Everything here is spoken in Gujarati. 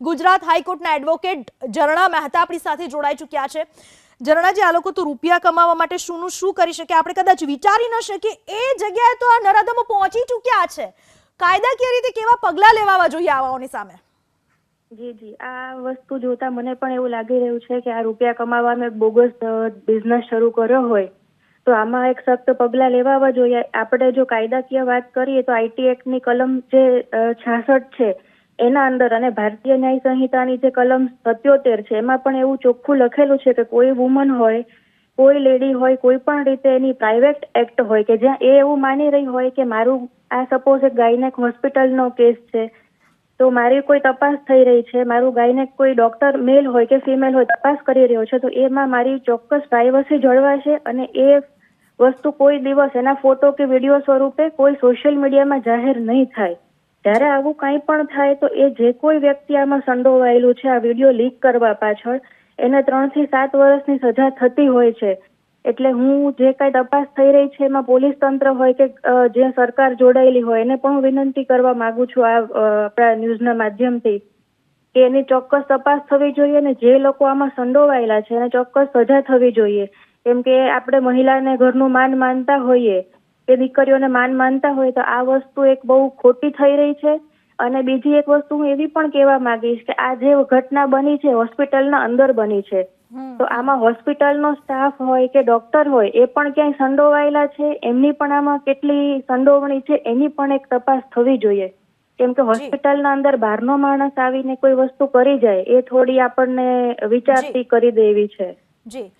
ગુજરાત હાઈકોર્ટના એડવોકેટ ઝરણા મહેતા આપણી સાથે જોડાઈ ચૂક્યા છે. ઝરણાજી આ લોકો તો રૂપિયા કમાવા માટે શુંનું શું કરી શકે? આપણે કદાચ વિચારી ન શકીએ. એ જગ્યાએ તો આ નરાધમો પહોંચી ચૂક્યા છે. કાયદાકીય રીતે કેવા પગલાં લેવા જોઈએ આવાઓની સામે? જી જી. આ વસ્તુ જોતા મને પણ એવું લાગી રહ્યું છે કે આ રૂપિયા કમાવા મેં બોગસ બિઝનેસ શરૂ કર્યો હોય, તો આમાં એક સખ્ત પગલાં લેવા જોઈએ. આપણે જો કાયદાકીય વાત કરીએ તો આઈટી એક્ટની કલમ જે છાસઠ છે એના અંદર અને ભારતીય ન્યાય સંહિતાની જે કલમ સત્યોતેર છે, એમાં પણ એવું ચોખ્ખું લખેલું છે કે કોઈ વુમન હોય, કોઈ લેડી હોય, કોઈ પણ રીતે એની પ્રાઇવેટ એક્ટ હોય કે જ્યાં એ એવું માની રહી હોય કે મારું, આ સપોઝ એક ગાયનેક હોસ્પિટલનો કેસ છે, તો મારી કોઈ તપાસ થઈ રહી છે, મારું ગાયનેક કોઈ ડોક્ટર મેલ હોય કે ફિમેલ હોય તપાસ કરી રહ્યો છે, તો એમાં મારી ચોક્કસ પ્રાઇવસી જળવાશે અને એ વસ્તુ કોઈ દિવસ એના ફોટો કે વીડિયો સ્વરૂપે કોઈ સોશિયલ મીડિયામાં જાહેર નહીં થાય. જ્યારે આવું કંઈ પણ થાય તો એ જે કોઈ વ્યક્તિ આમાં સંડોવાયેલું છે, આ વીડિયો લીક કરવા પાછળ, એને ત્રણથી સાત વર્ષની સજા થતી હોય છે. એટલે હું જે કાંઈ તપાસ થઈ રહી છે, એમાં પોલીસ તંત્ર હોય કે જે સરકાર જોડાયેલી હોય, એને પણ હું વિનંતી કરવા માંગુ છું આ આપણા ન્યૂઝના માધ્યમથી, કે એની ચોક્કસ તપાસ થવી જોઈએ અને જે લોકો આમાં સંડોવાયેલા છે, એને ચોક્કસ સજા થવી જોઈએ. કેમ કે આપણે મહિલાને ઘરનું માન માનતા હોઈએ કે દીકરીઓને માન માનતા હોય તો આ વસ્તુ એક બહુ ખોટી થઈ રહી છે. અને બીજી એક વસ્તુ હું એવી પણ કહેવા માંગીશ કે આ જે ઘટના બની છે હોસ્પિટલના અંદર બની છે તો આમાં હોસ્પિટલનો સ્ટાફ હોય કે ડોક્ટર હોય એ પણ ક્યાંય સંડોવાયેલા છે? એમની પણ આમાં કેટલી સંડોવણી છે? એની પણ એક તપાસ થવી જોઈએ. કેમ કે હોસ્પિટલના અંદર બહારનો માણસ આવીને કોઈ વસ્તુ કરી જાય એ થોડી આપણને વિચારતી કરી દેવી છે. જી.